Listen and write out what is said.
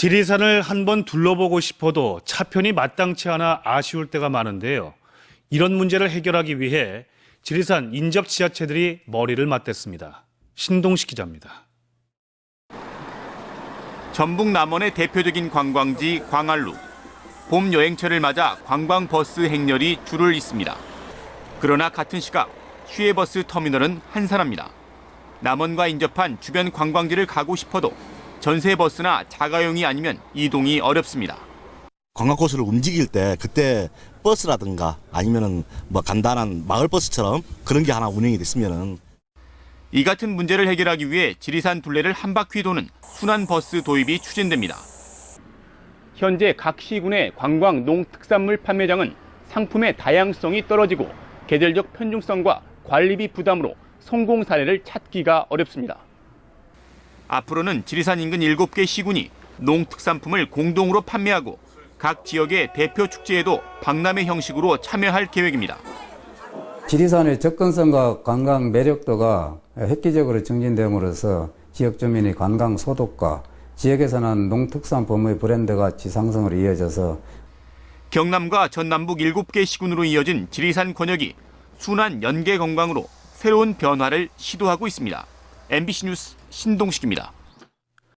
지리산을 한번 둘러보고 싶어도 차편이 마땅치 않아 아쉬울 때가 많은데요. 이런 문제를 해결하기 위해 지리산 인접 지자체들이 머리를 맞댔습니다. 신동식 기자입니다. 전북 남원의 대표적인 관광지 광안루. 봄 여행철을 맞아 관광버스 행렬이 줄을 잇습니다. 그러나 같은 시각 휴게버스 터미널은 한산합니다. 남원과 인접한 주변 관광지를 가고 싶어도 전세 버스나 자가용이 아니면 이동이 어렵습니다. 관광 코스를 움직일 때 그때 버스라든가 아니면은 뭐 간단한 마을 버스처럼 그런 게 하나 운영이 됐으면은 이 같은 문제를 해결하기 위해 지리산 둘레를 한 바퀴 도는 순환 버스 도입이 추진됩니다. 현재 각 시군의 관광 농특산물 판매장은 상품의 다양성이 떨어지고 계절적 편중성과 관리비 부담으로 성공 사례를 찾기가 어렵습니다. 앞으로는 지리산 인근 7개 시군이 농특산품을 공동으로 판매하고 각 지역의 대표 축제에도 박람회 형식으로 참여할 계획입니다. 지리산의 접근성과 관광 매력도가 획기적으로 증진됨으로써 지역 주민의 관광 소득과 지역에서는 농특산품의 브랜드가 지상성으로 이어져서 경남과 전남북 7개 시군으로 이어진 지리산 권역이 순환 연계 관광으로 새로운 변화를 시도하고 있습니다. MBC 뉴스 신동식입니다.